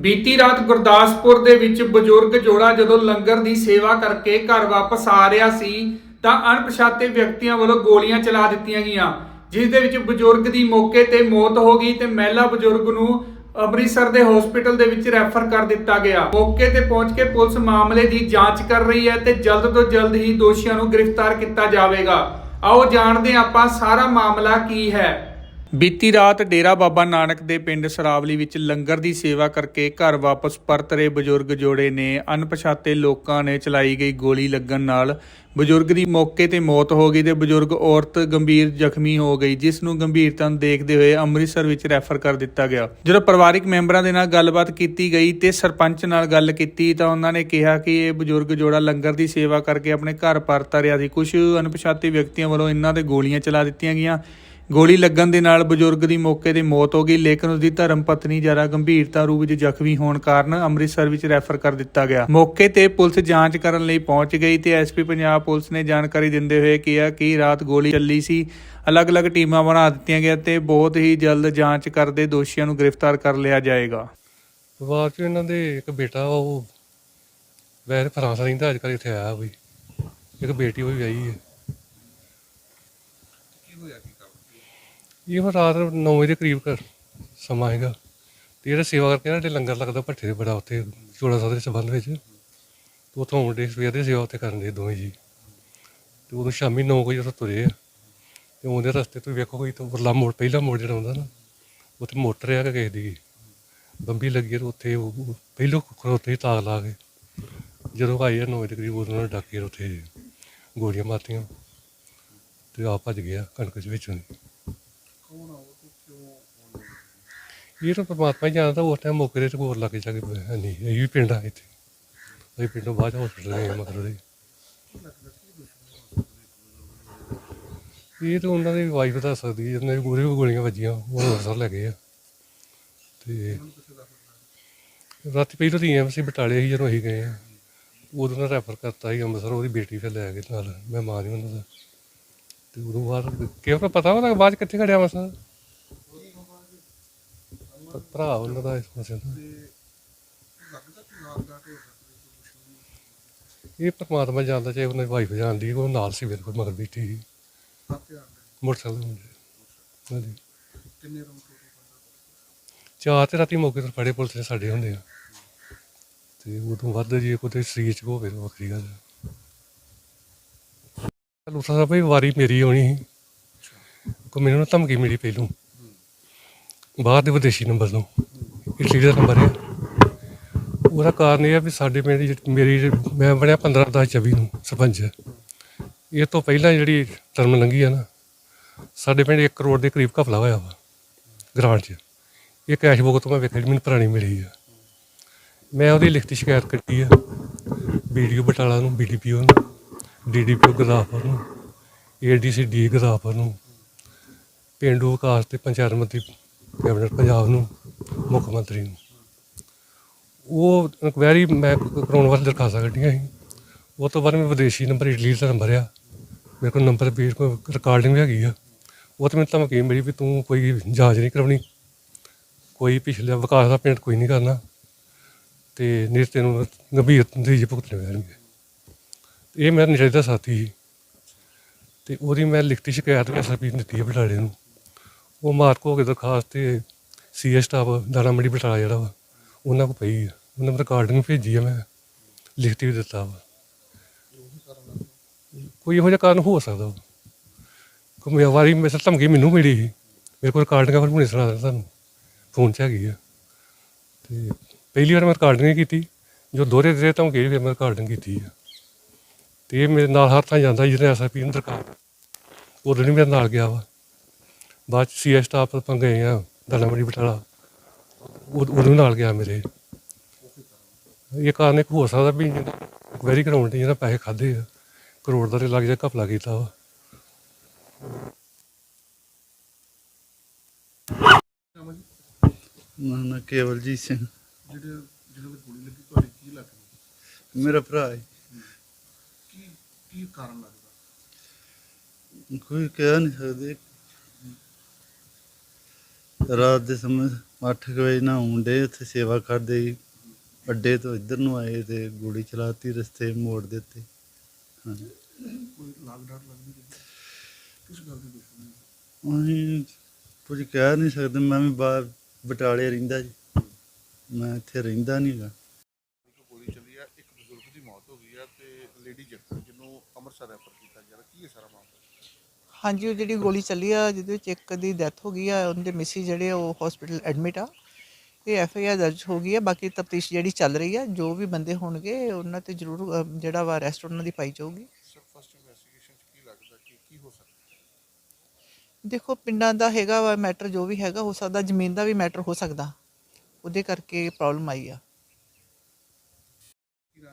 ਬੀਤੀ ਰਾਤ ਗੁਰਦਾਸਪੁਰ ਦੇ ਵਿੱਚ ਬਜ਼ੁਰਗ ਜੋੜਾ ਜਦੋਂ ਲੰਗਰ ਦੀ ਸੇਵਾ ਕਰਕੇ ਘਰ ਵਾਪਸ ਆ ਰਿਹਾ ਸੀ, ਤਾਂ ਅਣਪਛਾਤੇ ਵਿਅਕਤੀਆਂ ਵੱਲੋਂ ਗੋਲੀਆਂ ਚਲਾ ਦਿੱਤੀਆਂ ਗਈਆਂ, ਜਿਸ ਦੇ ਵਿੱਚ ਬਜ਼ੁਰਗ ਦੀ ਮੌਕੇ ਤੇ ਮੌਤ ਹੋ ਗਈ ਤੇ ਮਹਿਲਾ ਬਜ਼ੁਰਗ ਨੂੰ ਅੰਮ੍ਰਿਤਸਰ ਦੇ ਹਸਪੀਟਲ ਦੇ ਵਿੱਚ ਰੈਫਰ ਕਰ ਦਿੱਤਾ ਗਿਆ। ਮੌਕੇ ਤੇ ਪਹੁੰਚ ਕੇ ਪੁਲਿਸ ਮਾਮਲੇ ਦੀ ਜਾਂਚ ਕਰ ਰਹੀ ਹੈ ਤੇ ਜਲਦ ਤੋਂ ਜਲਦ ਹੀ ਦੋਸ਼ੀਆਂ ਨੂੰ ਗ੍ਰਿਫਤਾਰ ਕੀਤਾ ਜਾਵੇਗਾ। ਆਓ ਜਾਣਦੇ ਹਾਂ ਆਪਾਂ ਸਾਰਾ ਮਾਮਲਾ ਕੀ ਹੈ। ਬੀਤੀ ਰਾਤ ਡੇਰਾ ਬਾਬਾ ਨਾਨਕ ਦੇ ਪਿੰਡ ਸਰਾਵਲੀ ਵਿੱਚ ਲੰਗਰ ਦੀ ਸੇਵਾ ਕਰਕੇ ਘਰ ਵਾਪਸ ਪਰਤ ਰਹੇ ਬਜ਼ੁਰਗ ਜੋੜੇ ਨੇ। ਅਣਪਛਾਤੇ ਲੋਕਾਂ ਨੇ ਚਲਾਈ ਗਈ ਗੋਲੀ ਲੱਗਣ ਨਾਲ ਬਜ਼ੁਰਗ ਦੀ ਮੌਕੇ ਤੇ ਮੌਤ ਹੋ ਗਈ ਤੇ ਬਜ਼ੁਰਗ ਔਰਤ ਗੰਭੀਰ ਜ਼ਖਮੀ ਹੋ ਗਈ, ਜਿਸ ਨੂੰ ਗੰਭੀਰਤਾ ਨੂੰ ਦੇਖਦੇ ਹੋਏ ਅੰਮ੍ਰਿਤਸਰ ਵਿੱਚ ਰੈਫਰ ਕਰ ਦਿੱਤਾ ਗਿਆ। ਜਦੋਂ ਪਰਿਵਾਰਿਕ ਮੈਂਬਰਾਂ ਦੇ ਨਾਲ ਗੱਲਬਾਤ ਕੀਤੀ ਗਈ ਤੇ ਸਰਪੰਚ ਨਾਲ ਗੱਲ ਕੀਤੀ ਤਾਂ ਉਹਨਾਂ ਨੇ ਕਿਹਾ ਕਿ ਇਹ ਬਜ਼ੁਰਗ ਜੋੜਾ ਲੰਗਰ ਦੀ ਸੇਵਾ ਕਰਕੇ ਆਪਣੇ ਘਰ ਪਰਤ ਰਿਹਾ ਸੀ। ਕੁਝ ਅਣਪਛਾਤੇ ਵਿਅਕਤੀਆਂ ਵੱਲੋਂ ਇਹਨਾਂ ਤੇ ਗੋਲੀਆਂ ਚਲਾ ਦਿੱਤੀਆਂ ਗਈਆਂ। ਗੋਲੀ ਲੱਗਣ ਦੇ ਨਾਲ ਬਜ਼ੁਰਗ ਦੀ ਮੌਕੇ ਤੇ ਮੌਤ ਹੋ ਗਈ, ਲੇਕਿਨ ਉਸ ਦੀ ਧਰਮ ਪਤਨੀ ਜ਼ਿਆਦਾ ਗੰਭੀਰਤਾ ਰੂਪ ਵਿੱਚ ਜ਼ਖਮੀ ਹੋਣ ਕਾਰਨ ਅੰਮ੍ਰਿਤਸਰ ਵਿੱਚ ਰੈਫਰ ਕਰ ਦਿੱਤਾ ਗਿਆ। ਮੌਕੇ ਤੇ ਪੁਲਿਸ ਜਾਂਚ ਕਰਨ ਲਈ ਪਹੁੰਚ ਗਈ ਤੇ ਐਸਪੀ ਪੰਜਾਬ ਪੁਲਿਸ ਨੇ ਜਾਣਕਾਰੀ ਦਿੰਦੇ ਹੋਏ ਕਿਹਾ ਕਿ ਰਾਤ ਗੋਲੀ ਚੱਲੀ ਸੀ, ਅਲੱਗ-ਅਲੱਗ ਟੀਮਾਂ ਬਣਾ ਦਿੱਤੀਆਂ ਗਈਆਂ ਤੇ ਬਹੁਤ ਹੀ ਜਲਦ ਜਾਂਚ ਕਰਦੇ ਦੋਸ਼ੀਆਂ ਨੂੰ ਗ੍ਰਿਫਤਾਰ ਕਰ ਲਿਆ ਜਾਏਗਾ। ਪਰਿਵਾਰ ਚ ਇਹਨਾਂ ਦੇ ਇੱਕ ਬੇਟਾ ਉਹ ਵੈਸੇ ਫਰਾਂਸ ਰਹਿੰਦਾ, ਅੱਜ ਕੱਲ੍ਹ ਇੱਥੇ ਆਇਆ ਕੋਈ ਇੱਕ ਬੇਟੀ ਉਹ ਵਿਆਹੀ ਹੈ। ਇਹ ਹੁਣ ਰਾਤ 9 ਵਜੇ ਦੇ ਕਰੀਬ ਕਰ ਸਮਾਂ ਹੈਗਾ। ਤੇ ਇਹਦਾ ਸੇਵਾ ਕਰਕੇ ਨਾ ਤੇ ਲੰਗਰ ਲੱਗਦਾ, ਭੱਠੇ ਦੇ ਬੜਾ ਉੱਥੇ ਚੋੜਾ ਸਾਹਿਬ ਦੇ ਸੰਬੰਧ ਵਿੱਚ। ਤੇ ਉੱਥੋਂ ਮੁੰਡੇ ਸਵੇਰ ਦੀ ਸੇਵਾ ਉੱਥੇ ਕਰਨ ਦੇ ਦੋਵੇਂ ਜੀ। ਤੇ ਉਦੋਂ ਸ਼ਾਮੀ 9 ਵਜੇ ਉੱਥੋਂ ਤੁਰੇ ਆ। ਤੇ ਉਹਦੇ ਰਸਤੇ ਤੋਂ ਵੇਖੋ ਕੋਈ ਤਾਂ ਉਰਲਾ ਮੋੜ, ਪਹਿਲਾ ਮੋੜ ਜਿਹੜਾ ਹੁੰਦਾ ਨਾ, ਉੱਥੇ ਮੋਟਰ ਆ ਕੇ ਕਿਸੇ ਦੀ। ਬੰਬੀ ਲੱਗੀ ਤੇ ਉੱਥੇ ਉਹ ਉਹ ਪਹਿਲੋਂ ਖੜੋਤੇ ਤਾਗ ਲਾ ਕੇ ਜਦੋਂ ਆਈ ਆ ਨੌ ਦੇ ਕਰੀਬ, ਉਦੋਂ ਉਹਨਾਂ ਨੇ ਡੱਕ ਕੇ ਉੱਥੇ ਗੋਲੀਆਂ ਮਾਰਤੀਆਂ। ਤੇ ਆ ਭੱਜ ਗਿਆ ਕਣਕ ਦੇ ਵਿੱਚੋਂ ਦੀ ਇਹ ਤਾਂ ਪਰਮਾਤਮਾ ਹੀ ਜਾਣਦਾ, ਉਸ ਟਾਈਮ ਮੌਕੇ ਤੇ ਹੋਰ ਲੱਗ ਜਾ ਕੇ ਹੈ ਨਹੀਂ ਇਹ ਵੀ ਪਿੰਡ ਆ ਇੱਥੇ। ਅਸੀਂ ਪਿੰਡੋਂ ਬਾਅਦ ਹਸਪੀਟਲ ਗਏ ਮਗਰ ਦੇ ਇਹ। ਤਾਂ ਉਹਨਾਂ ਦੀ ਵਾਈਫ ਦੱਸ ਸਕਦੀ ਹੈ ਉਹਨਾਂ ਦੀ ਗੋਰੇ ਗੋਲੀਆਂ ਵੱਜੀਆਂ, ਉਹ ਅੰਮ੍ਰਿਤਸਰ ਲੈ ਗਏ ਆ। ਤੇ ਰਾਤੀ ਪਹਿਲਾਂ ਤਾਂ ਐਮਸੀ ਬਟਾਲੇ ਸੀ ਜਦੋਂ ਅਸੀਂ ਗਏ ਆ, ਉਦੋਂ ਨਾ ਰੈਫਰ ਕਰਤਾ ਸੀ ਅੰਮ੍ਰਿਤਸਰ, ਉਹਦੀ ਬੇਟੀ ਫਿਰ ਲੈ ਗਏ ਨਾਲ ਮੈਂ ਮਾਂ ਦੀ ਉਹਨਾਂ ਦਾ। ਤੇ ਉਦੋਂ ਬਾਅਦ, ਕਿਉਂ ਪਤਾ ਉਹਦਾ ਬਾਅਦ 'ਚ ਕਿੱਥੇ ਖੜਿਆ ਮਸਾ ਭਰਾ ਉਹਨਾਂ ਦਾ ਇਸ ਮਸੇ ਦਾ ਇਹ ਪਰਮਾਤਮਾ ਜਾਣਦਾ ਚਾਹੇ ਉਹਨਾਂ ਦੀ ਵਾਈਫ ਜਾਣਦੀ ਉਹ ਨਾਲ ਸੀ ਮੇਰੇ ਕੋਲ ਮਗਰ ਬੈਠੀ ਸੀ ਮੋਟਰਸਾਈਕਲ ਹੁੰਦੇ ਹਾਂਜੀ ਚਾਰ ਤੇ ਰਾਤੀ ਮੌਕੇ ਤੇ ਫੜੇ ਪੁਲਿਸ ਨੇ ਸਾਡੇ ਹੁੰਦੇ ਆ ਤੇ ਉਦੋਂ ਵੱਧ ਜੇ ਕੋਈ ਸਰੀਰ ਚ ਹੋਵੇ ਤਾਂ ਵੱਖਰੀ ਗੱਲ ਲੂਸਾ ਸਾਹਿਬ ਵੀ ਵਾਰੀ ਮੇਰੀ ਆਉਣੀ ਸੀ ਕੋ ਮੈਨੂੰ ਨਾ ਧਮਕੀ ਮਿਲੀ ਪਹਿਲੋਂ ਬਾਹਰ ਦੇ ਵਿਦੇਸ਼ੀ ਨੰਬਰ ਤੋਂ। ਇਟਲੀ ਦਾ ਨੰਬਰ ਹੈ। ਉਹਦਾ ਕਾਰਨ ਇਹ ਆ ਵੀ ਸਾਡੇ ਪਿੰਡ ਜਿਹੜੀ- ਮੇਰੀ ਜਿਹੜੀ- ਮੈਂ ਬਣਿਆ 15 10 24 ਨੂੰ ਸਰਪੰਚ। ਇਹ ਤੋਂ ਪਹਿਲਾਂ ਜਿਹੜੀ ਟਰਮ ਲੰਘੀ ਆ ਨਾ, ਸਾਡੇ ਪਿੰਡ 1 ਕਰੋੜ ਦੇ ਕਰੀਬ ਘਪਲਾ ਹੋਇਆ ਵਾ, ਗ੍ਰਾਂਟ 'ਚ। ਇਹ ਕੈਸ਼ ਬੁੱਕ ਤੋਂ ਮੈਂ ਵੇਖਿਆ ਜਿਹੜੀ ਮੈਨੂੰ ਪੁਰਾਣੀ ਮਿਲੀ ਆ। ਮੈਂ ਉਹਦੀ ਲਿਖਤੀ ਸ਼ਿਕਾਇਤ ਕੀਤੀ ਆ ਵੀਡੀਓ ਬਟਾਲਾ ਨੂੰ ਬੀਡੀਪੀਓ ਨੂੰ ਡੀਡੀਪੀਓ ਗੁਰਦਾਸਪੁਰ ਨੂੰ ਏਡੀਸੀ ਡੀ ਗੁਰਦਾਸਪੁਰ ਨੂੰ। ਪਿੰਡੂ ਵਿਕਾਸ ਤੇ ਪੰਚਾਇਤ ਮੰਤਰੀ ਕੈਬਨਿਟ ਪੰਜਾਬ ਨੂੰ, ਮੁੱਖ ਮੰਤਰੀ ਨੂੰ। ਉਹ ਇਨਕੁਆਇਰੀ ਮੈਂ ਕਰਾਉਣ ਵਾਸਤੇ ਦਰਖਾਸਤਾਂ ਕੱਢੀਆਂ ਸੀ। ਉਹ ਤੋਂ ਬਾਅਦ ਮੈਂ ਵਿਦੇਸ਼ੀ ਨੰਬਰ ਇਟਲੀ ਦਾ ਨੰਬਰ ਆ। ਮੇਰੇ ਕੋਲ ਨੰਬਰ ਵੀ, ਕੋਈ ਰਿਕਾਰਡਿੰਗ ਵੀ ਹੈਗੀ ਆ। ਉਹ ਤੇ ਮੈਨੂੰ ਧਮਕੀ ਮਿਲੀ ਵੀ ਤੂੰ ਕੋਈ ਜਾਂਚ ਨਹੀਂ ਕਰਾਉਣੀ। ਕੋਈ ਪਿਛਲੇ ਵਿਕਾਸ ਦਾ ਪੇਂਟ ਕੋਈ ਨਹੀਂ ਕਰਨਾ। ਤੇ ਨਹੀਂ ਤੈਨੂੰ ਗੰਭੀਰ ਨਤੀਜੇ ਭੁਗਤਣੇ ਪੈਣਗੇ। ਇਹ ਮੇਰਾ ਨਸ਼ੇ ਦਾ ਸਾਥੀ ਸੀ। ਤੇ ਉਹਦੀ ਮੈਂ ਲਿਖਤੀ ਸ਼ਿਕਾਇਤ ਐਸਪੀ ਨੂੰ ਦਿੱਤੀ ਹੈ ਬਟਾਲੇ ਨੂੰ। ਉਹ ਮਾਰਕ ਹੋ ਕੇ ਦਰਖਾਸਤ ਤੇ ਸੀਐਸ ਸਟਾਫ ਦਾਣਾ ਮੰਡੀ ਬਟਾਲਾ ਜਿਹੜਾ ਵਾ, ਉਹਨਾਂ ਕੋ ਪਈ ਆ। ਉਹਨਾਂ ਨੂੰ ਰਿਕਾਰਡਿੰਗ ਭੇਜੀ ਆ ਮੈਂ, ਲਿਖਤੀ ਵੀ ਦਿੱਤਾ ਵਾ। ਕੋਈ ਇਹੋ ਜਿਹਾ ਕਾਰਨ ਹੋ ਸਕਦਾ ਵਾ। ਕੋਈ ਮੇਰੀ ਵਾਰੀ ਮੇਰੇ ਧਮਕੀ ਮੈਨੂੰ ਮਿਲੀ ਸੀ। ਮੇਰੇ ਕੋਲ ਰਿਕਾਰਡਿੰਗ ਫਿਰ ਹੁਣੇ ਸੁਣਾ ਦਿੰਦਾ ਤੁਹਾਨੂੰ। ਫੋਨ 'ਚ ਹੈਗੀ ਆ। ਤੇ ਪਹਿਲੀ ਵਾਰ ਮੈਂ ਰਿਕਾਰਡਿੰਗ ਨਹੀਂ ਕੀਤੀ। ਜੋ ਦੋਹਰੇ ਦੇ ਧਮਕੀ ਫਿਰ ਮੈਂ ਰਿਕਾਰਡਿੰਗ ਕੀਤੀ ਆ। ਤੇ ਇਹ ਮੇਰੇ ਨਾਲ ਹਰ ਥਾਂ ਜਾਂਦਾ ਜਿਹਨੇ ਐਸਆਈਪੀ ਨੂੰ ਦਰਕਾਰ ਉਦੋਂ ਨਹੀਂ ਮੇਰੇ ਨਾਲ ਗਿਆ ਵਾ। ਬਾਅਦ ਚ ਸੀਐਸ ਸਟਾਫ ਆਪਾਂ ਗਏ ਆ ਦਲਾਮੜੀ ਬਟਾਲਾ ਉਦੋਂ ਨਾਲ ਗਿਆ ਮੇਰੇ। ਇਹ ਕਾਰਨ ਇੱਕ ਹੋ ਸਕਦਾ ਵੀ ਵੈਰੀ ਕਰਾਉਣ ਦੀ ਜਿਹੜਾ ਪੈਸੇ ਖਾਦੇ ਆ। ਕਰੋੜ ਦਾ ਤੇ ਲੱਗ ਜਾ ਘਪਲਾ ਕੀਤਾ ਵਾ। ਨਾ ਕੇਵਲਜੀਤ ਸਿੰਘ। ਜਿਹੜੇ ਜਿਹਨਾਂ ਦੀ ਗੋਲੀ ਲੱਗੀ ਤੁਹਾਡੇ ਕੀ ਲੱਗਦਾ? ਮੇਰਾ ਭਰਾ ਹੈ। ਕੀ ਕੀ ਕਾਰਨ ਲੱਗਦਾ? ਕੋਈ ਕਹਿ ਨਹੀਂ ਸਕਦੇ। ਰਾਤ ਦੇ ਸਮੇਂ ਅੱਠ ਕੁ ਵਜੇ ਨਾ ਆਉਂਦੇ ਉੱਥੇ ਸੇਵਾ ਕਰਦੇ ਸੀ। ਅੱਡੇ ਤੋਂ ਇੱਧਰ ਨੂੰ ਆਏ ਤੇ ਗੋਲੀ ਚਲਾਤੀ ਰਸਤੇ ਮੋੜ ਦਿੱਤੇ। ਹਾਂਜੀ। ਕੋਈ ਲਾਗ ਡਾਟ ਲੱਗਦੀ ਰਹੀ ਕਿਸ ਗੱਲ ਦੀ ਦੁਸ਼ਮਣੀ ਅਸੀਂ ਕੁਝ ਕਹਿ ਨਹੀਂ ਸਕਦੇ ਮੈਂ ਵੀ ਬਾਹਰ ਬਟਾਲੇ ਰਹਿੰਦਾ ਜੀ। ਮੈਂ ਇੱਥੇ ਰਹਿੰਦਾ ਨਹੀਂ ਗਾ। ਇੱਕ ਗੋਲੀ ਚੱਲੀ ਆ ਇੱਕ ਬਜ਼ੁਰਗ ਦੀ ਮੌਤ ਹੋ ਗਈ ਆ ਤੇ ਲੇਡੀ ਜ਼ਖਮੀ ਜਿਹਨੂੰ ਅੰਮ੍ਰਿਤਸਰ ਰੈਫਰ ਕੀਤਾ ਗਿਆ ਕੀ ਹੈ ਸਾਰਾ ਮਾਮਲਾ? ਹਾਂਜੀ ਉਹ ਜਿਹੜੀ ਗੋਲੀ ਚੱਲੀ ਆ ਜਿਹਦੇ ਵਿੱਚ ਇੱਕ ਦੀ ਡੈਥ ਹੋ ਗਈ ਆ ਉਹਦੇ ਮਿਸੀ ਜਿਹੜੇ ਉਹ ਹਸਪੀਟਲ ਐਡਮਿਟ ਆ। ਇਹ ਐਫ ਆਈ ਆਰ ਦਰਜ ਹੋ ਗਈ ਆ ਬਾਕੀ ਤਫਤੀਸ਼ ਜਿਹੜੀ ਚੱਲ ਰਹੀ ਆ ਜੋ ਵੀ ਬੰਦੇ ਹੋਣਗੇ ਉਹਨਾਂ ਤੇ ਜ਼ਰੂਰ ਅ, ਜਿਹੜਾ ਵਾ ਅਰੈਸਟ ਉਹਨਾਂ ਦੀ ਪਾਈ ਜਾਊਗੀ। ਸਰ ਫਸਟ ਇਨਵੈਸਟੀਗੇਸ਼ਨ ਚ ਕੀ ਲੱਗਦਾ ਕਿ ਕੀ ਹੋ ਸਕਦਾ? ਦੇਖੋ ਪਿੰਡਾਂ ਦਾ ਹੈਗਾ ਵਾ ਮੈਟਰ ਜੋ ਵੀ ਹੈਗਾ ਹੋ ਸਕਦਾ ਜ਼ਮੀਨ ਦਾ ਵੀ ਮੈਟਰ ਹੋ ਸਕਦਾ। ਉਹਦੇ ਕਰਕੇ ਪ੍ਰੋਬਲਮ ਆਈ ਆ।